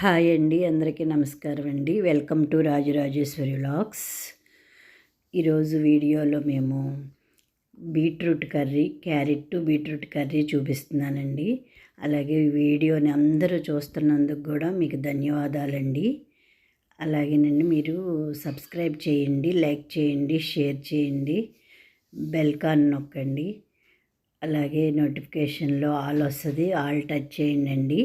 Hi అండి అందరికీ నమస్కారం అండి. Welcome to Rajarajeshwari vlogs. ఈరోజు వీడియోలో మేము beetroot curry carrot beetroot curry చూపిస్తున్నానండి. అలాగే వీడియోని అందరూ చూస్తున్నందుకు కూడా మీకు ధన్యవాదాలండి. అలాగేనండి మీరు సబ్స్క్రైబ్ చేయండి లైక్ చేయండి షేర్ చేయండి బెల్కాన్ నొక్కండి. అలాగే నోటిఫికేషన్లో ఆల్ వస్తుంది ఆల్ టచ్ చేయండి అండి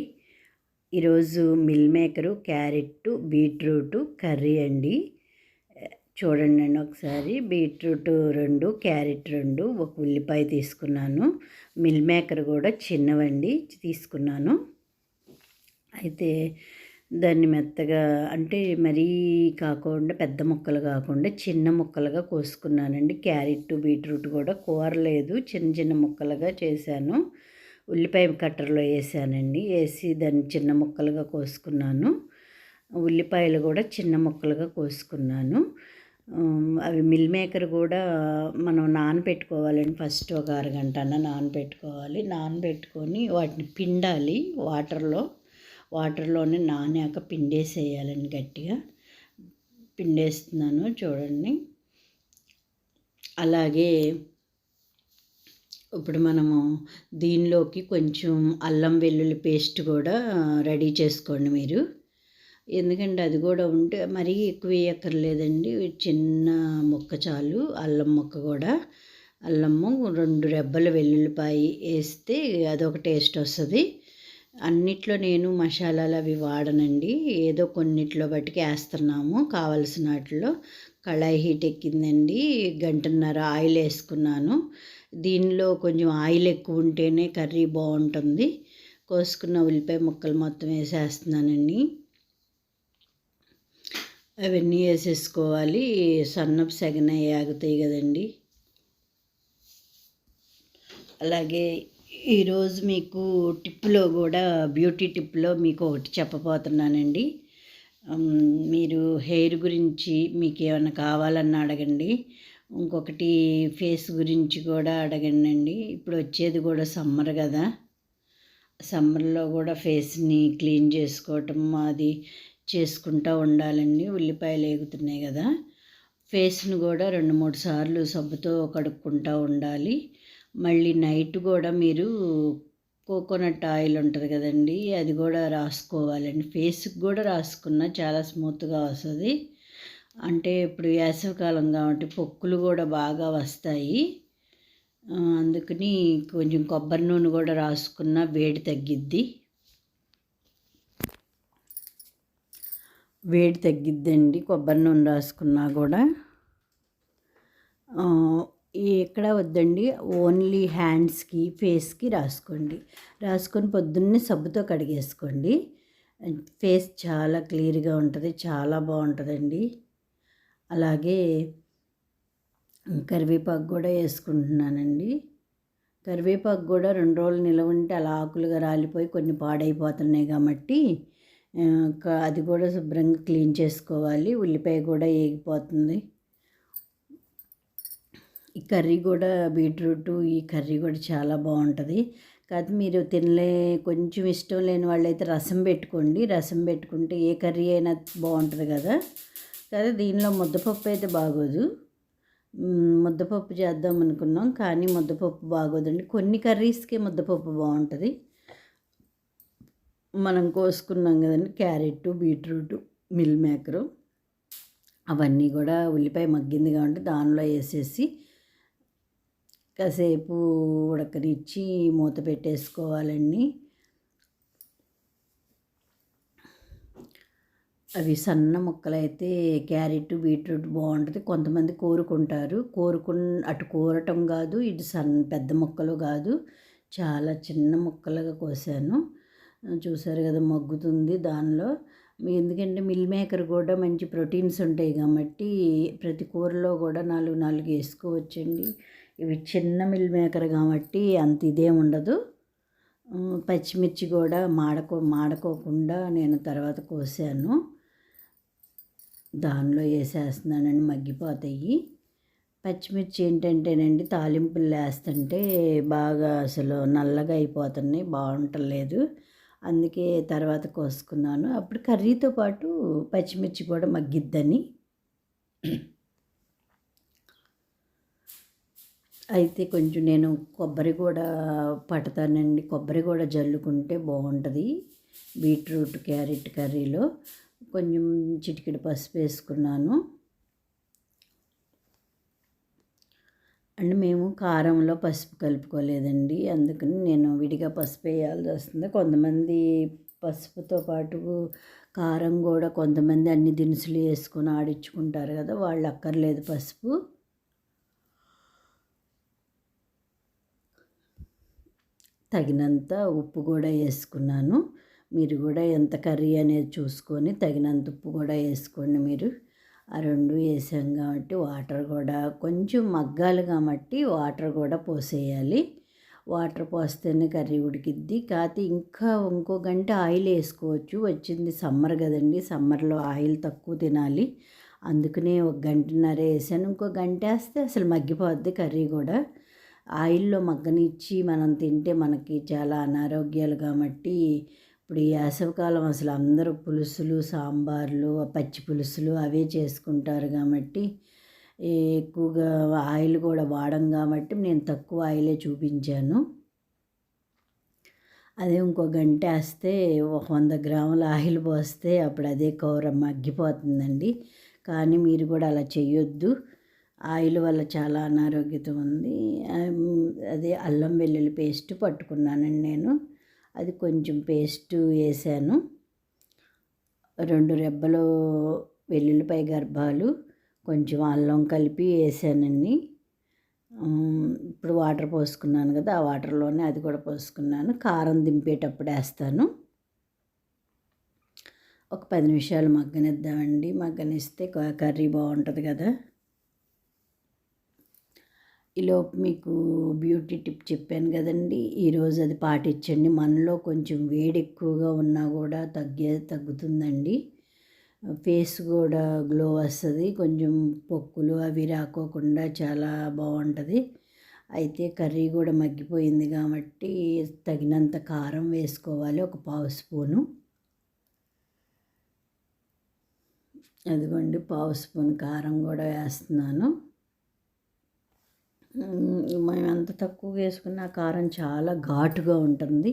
ఈరోజు meal maker carrot beetroot curry అండి. చూడండి ఒకసారి. బీట్రూట్ రెండు క్యారెట్ రెండు ఒక ఉల్లిపాయ తీసుకున్నాను. మిల్ మేకర్ కూడా చిన్నవండి తీసుకున్నాను. అయితే దాన్ని మెత్తగా అంటే మరీ కాకుండా పెద్ద ముక్కలు కాకుండా చిన్న ముక్కలుగా కోసుకున్నానండి. క్యారెట్ బీట్రూట్ కూడా కూర లేదు చిన్న చిన్న ముక్కలుగా చేశాను. ఉల్లిపాయ కట్టర్లో వేసానండి. వేసి దాన్ని చిన్న ముక్కలుగా కోసుకున్నాను. ఉల్లిపాయలు కూడా చిన్న ముక్కలుగా కోసుకున్నాను. అవి మిల్ మేకర్ కూడా మనం నానబెట్టుకోవాలండి. ఫస్ట్ ఒక అరగంట అన్న నానబెట్టుకోవాలి. నానబెట్టుకొని వాటిని పిండాలి. వాటర్లో వాటర్లోనే నానాక పిండేసేయాలండి గట్టిగా. పిండేస్తున్నాను చూడండి. అలాగే ఇప్పుడు మనము దీనిలోకి కొంచెం అల్లం వెల్లుల్లి పేస్ట్ కూడా రెడీ చేసుకోండి మీరు. ఎందుకంటే అది కూడా ఉంటే మరీ ఎక్కువ వేయక్కర్లేదండి. చిన్న ముక్క చాలు అల్లం ముక్క కూడా. అల్లము రెండు రెబ్బల వెల్లుల్లిపాయ వేస్తే అదొక టేస్ట్ వస్తుంది. అన్నిట్లో నేను మసాలాలు అవి వాడనండి. ఏదో కొన్నిట్లో బట్టికి వేస్తున్నాము కావలసిన వాటిలో కళాయి హీట్ ఎక్కిందండి. గంటన్నర ఆయిల్ వేసుకున్నాను. దీనిలో కొంచెం ఆయిల్ ఎక్కువ ఉంటేనే కర్రీ బాగుంటుంది. కోసుకున్న ఉల్లిపాయ ముక్కలు మొత్తం వేసేస్తున్నానండి. అవన్నీ వేసేసుకోవాలి. సన్నపు సెగన ఆగుతాయి కదండి. అలాగే ఈరోజు మీకు టిప్లో కూడా బ్యూటీ టిప్లో మీకు ఒకటి చెప్పబోతున్నానండి. మీరు హెయిర్ గురించి మీకు ఏమైనా కావాలన్నా అడగండి. ఇంకొకటి ఫేస్ గురించి కూడా అడగండి అండి ఇప్పుడు వచ్చేది కూడా సమ్మర్ కదా. సమ్మర్లో కూడా ఫేస్ని క్లీన్ చేసుకోవటం అది చేసుకుంటూ ఉండాలండి. ఉల్లిపాయలు వేగుతున్నాయి కదా. ఫేస్ను కూడా రెండు మూడు సార్లు సబ్బుతో కడుక్కుంటూ ఉండాలి. మళ్ళీ నైట్ కూడా మీరు కోకోనట్ ఆయిల్ ఉంటుంది కదండి అది కూడా రాసుకోవాలండి. ఫేస్కి కూడా రాసుకున్న చాలా స్మూత్గా వస్తుంది. అంటే ఇప్పుడు వేసవికాలం కాబట్టి పొక్కులు కూడా బాగా వస్తాయి. అందుకని కొంచెం కొబ్బరి నూనె కూడా రాసుకున్న వేడి తగ్గిద్ది. వేడి తగ్గిద్దండి కొబ్బరి నూనె రాసుకున్నా కూడా. ఎక్కడ వద్దండి ఓన్లీ హ్యాండ్స్కి ఫేస్కి రాసుకోండి. రాసుకొని పొద్దున్నే సబ్బుతో కడిగేసుకోండి. ఫేస్ చాలా క్లియర్గా ఉంటుంది చాలా బాగుంటుందండి. అలాగే కరివేపాకు కూడా వేసుకుంటున్నానండి. కరివేపాకు కూడా రెండు రోజులు నిలవ ఉంటే అలా ఆకులుగా రాలిపోయి కొన్ని పాడైపోతున్నాయి కాబట్టి అది కూడా శుభ్రంగా క్లీన్ చేసుకోవాలి. ఉల్లిపాయ కూడా వేగిపోతుంది ఈ కర్రీ కూడా బీట్రూట్ ఈ కర్రీ కూడా చాలా బాగుంటుంది. కాదు మీరు తినలే కొంచెం ఇష్టం లేని వాళ్ళైతే రసం పెట్టుకోండి. రసం పెట్టుకుంటే ఏ కర్రీ అయినా బాగుంటుంది కదా. సరే దీనిలో ముద్దపప్పు అయితే బాగోదు. ముద్దపప్పు చేద్దాం అనుకున్నాం కానీ ముద్దపప్పు బాగోదండి. కొన్ని కర్రీస్కే ముద్దపప్పు బాగుంటుంది. మనం కోసుకున్నాం కదండి క్యారెట్ బీట్రూట్ మిల్ మేకరు. అవన్నీ కూడా ఉల్లిపాయ మగ్గింది కాబట్టి దానిలో వేసేసి కాసేపు ఉడకనిచ్చి మూత పెట్టేసుకోవాలండి. అవి సన్న ముక్కలు అయితే క్యారెట్ బీట్రూట్ బాగుంటుంది. కొంతమంది కోరుకుంటారు. కోరుకు అటు కోరటం కాదు ఇటు సన్న పెద్ద ముక్కలు కాదు. చాలా చిన్న ముక్కలుగా కోసాను. చూసారు కదా మగ్గుతుంది దానిలో. ఎందుకంటే మిల్ మేకర్ కూడా మంచి ప్రోటీన్స్ ఉంటాయి కాబట్టి ప్రతి కూరలో కూడా నాలుగు నాలుగు వేసుకోవచ్చండి. ఇవి చిన్న మిల్ మేకర్ కాబట్టి అంత ఇదే ఉండదు. పచ్చిమిర్చి కూడా మాడకో మాడకోకుండా నేను తర్వాత కోసాను. దానిలో వేసేస్తున్నానండి మగ్గిపోతాయి. పచ్చిమిర్చి ఏంటంటేనండి తాలింపులు వేస్తుంటే బాగా అసలు నల్లగా అయిపోతున్నాయి బాగుంటలేదు. అందుకే తర్వాత కోసుకున్నాను. అప్పుడు కర్రీతో పాటు పచ్చిమిర్చి కూడా మగ్గిద్దని. అయితే కొంచెం నేను కొబ్బరి కూడా పడతానండి. కొబ్బరి కూడా జల్లుకుంటే బాగుంటుంది. బీట్రూట్ క్యారెట్ కర్రీలో. కొంచెం చిటికెడు పసుపు వేసుకున్నాను. అండ్ మేము కారంలో పసుపు కలుపుకోలేదండి. అందుకని నేను విడిగా పసుపు వేయాల్సి వస్తుంది. కొంతమంది పసుపుతో పాటు కారం కూడా కొంతమంది అన్ని దినుసులు వేసుకొని ఆడించుకుంటారు కదా వాళ్ళు అక్కర్లేదు పసుపు. తగినంత ఉప్పు కూడా వేసుకున్నాను. మీరు కూడా ఎంత కర్రీ అనేది చూసుకొని తగినంత ఉప్పు కూడా వేసుకోండి మీరు. ఆ రెండు వేసాం కాబట్టి వాటర్ కూడా కొంచెం మగ్గాలి కాబట్టి వాటర్ కూడా పోసేయాలి. Water పోస్తేనే curry ఉడికిద్ది. కాకపోతే ఇంకా ఇంకో గంట ఆయిల్ వేసుకోవచ్చు. వచ్చింది సమ్మర్ కదండి. సమ్మర్లో ఆయిల్ తక్కువ తినాలి. అందుకనే ఒక గంటన్నర వేసాను. ఇంకో గంట వేస్తే అసలు మగ్గిపోద్ది కర్రీ కూడా. ఆయిల్లో మగ్గనిచ్చి మనం తింటే మనకి చాలా అనారోగ్యాలు కాబట్టి ఇప్పుడు ఈ వేసవికాలం అసలు అందరూ పులుసులు సాంబార్లు పచ్చి పులుసులు అవే చేసుకుంటారు కాబట్టి ఎక్కువగా ఆయిల్ కూడా వాడం కాబట్టి నేను తక్కువ ఆయిలే చూపించాను. అదే ఇంకో గంట వేస్తే ఒక వంద గ్రాముల ఆయిల్ పోస్తే అప్పుడు అదే కూర మగ్గిపోతుందండి. కానీ మీరు కూడా అలా చేయొద్దు ఆయిల్ వల్ల చాలా అనారోగ్యత ఉంది. అదే అల్లం వెల్లుల్లి పేస్ట్ పట్టుకున్నానండి నేను. అది కొంచెం పేస్ట్ వేసాను. రెండు రెబ్బలు వెల్లుల్లిపాయ గర్భాలు కొంచెం అల్లం కలిపి వేసానండి ఇప్పుడు వాటర్ పోసుకున్నాను కదా ఆ వాటర్లోనే అది కూడా పోసుకున్నాను. కారం దింపేటప్పుడు వేస్తాను. ఒక పది నిమిషాలు మగ్గనిద్దామండి. మగ్గనిస్తే కర్రీ బాగుంటుంది కదా. ఈలోపు మీకు బ్యూటీ టిప్ చెప్పాను కదండి. ఈరోజు అది పాటించండి. మనలో కొంచెం వేడి ఎక్కువగా ఉన్నా కూడా తగ్గే తగ్గుతుందండి. ఫేస్ కూడా గ్లో వస్తుంది. కొంచెం పొక్కులు అవి రాకోకుండా చాలా బాగుంటుంది. అయితే కర్రీ కూడా మగ్గిపోయింది కాబట్టి తగినంత కారం వేసుకోవాలి. ఒక పావు స్పూను. అదిగోండి పావు స్పూన్ కారం కూడా వేస్తున్నాను. మేము ఎంత తక్కువగా వేసుకున్న కారం చాలా ఘాటుగా ఉంటుంది.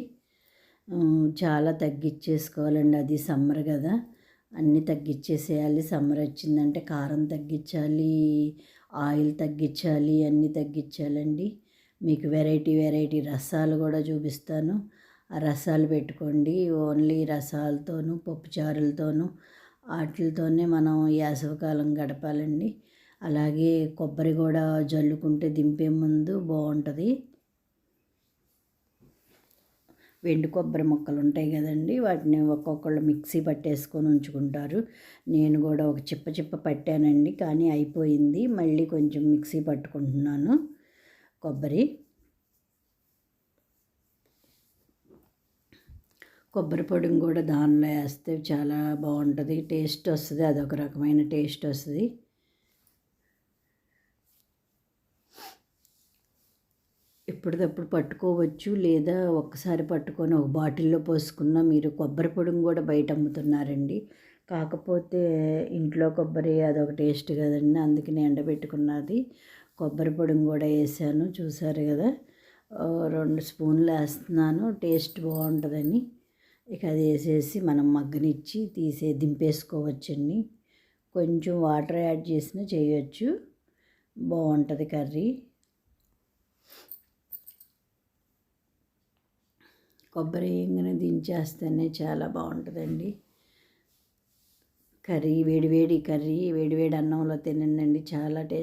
చాలా తగ్గించేసుకోవాలండి అది సమ్మర్ కదా. అన్నీ తగ్గించేసేయాలి సమ్మర్ వచ్చిందంటే కారం తగ్గించాలి ఆయిల్ తగ్గించాలి అన్నీ తగ్గించాలండి మీకు వెరైటీ వెరైటీ రసాలు కూడా చూపిస్తాను. ఆ రసాలు పెట్టుకోండి. ఓన్లీ రసాలతోనూ పప్పుచారులతోనూ వాటితోనే మనం వేసవికాలం గడపాలండి. అలాగే కొబ్బరి కూడా జల్లుకుంటే దింపే ముందు బాగుంటుంది. వెండి కొబ్బరి మొక్కలు ఉంటాయి కదండి వాటిని ఒక్కొక్కళ్ళు మిక్సీ పట్టేసుకొని ఉంచుకుంటారు. నేను కూడా ఒక చిప్ప చిప్ప పట్టానండి కానీ అయిపోయింది. మళ్ళీ కొంచెం మిక్సీ పట్టుకుంటున్నాను కొబ్బరి. కొబ్బరి పొడిని కూడా దానిలో వేస్తే చాలా బాగుంటుంది. టేస్ట్ వస్తుంది అదొక రకమైన టేస్ట్ వస్తుంది. ఎప్పటికప్పుడు పట్టుకోవచ్చు లేదా ఒక్కసారి పట్టుకొని ఒక బాటిల్లో పోసుకున్న మీరు కొబ్బరి పొడిని కూడా బయట అమ్ముతున్నారండి. కాకపోతే ఇంట్లో కొబ్బరి అదొక టేస్ట్ కదండి అందుకని ఎండబెట్టుకున్నది. కొబ్బరి పొడిని కూడా వేసాను చూసారు కదా. రెండు స్పూన్లు వేస్తున్నాను టేస్ట్ బాగుంటుందని. ఇక అది వేసేసి మనం మగ్గనిచ్చి తీసే దింపేసుకోవచ్చండి. కొంచెం వాటర్ యాడ్ చేసినా చేయొచ్చు. బాగుంటుంది కర్రీ. కొబ్బరి ఇంగన దించేస్తేనే చాలా బాగుంటుందండి. కర్రీ వేడివేడి కర్రీ వేడివేడి అన్నంలో తినండి చాలా టేస్ట్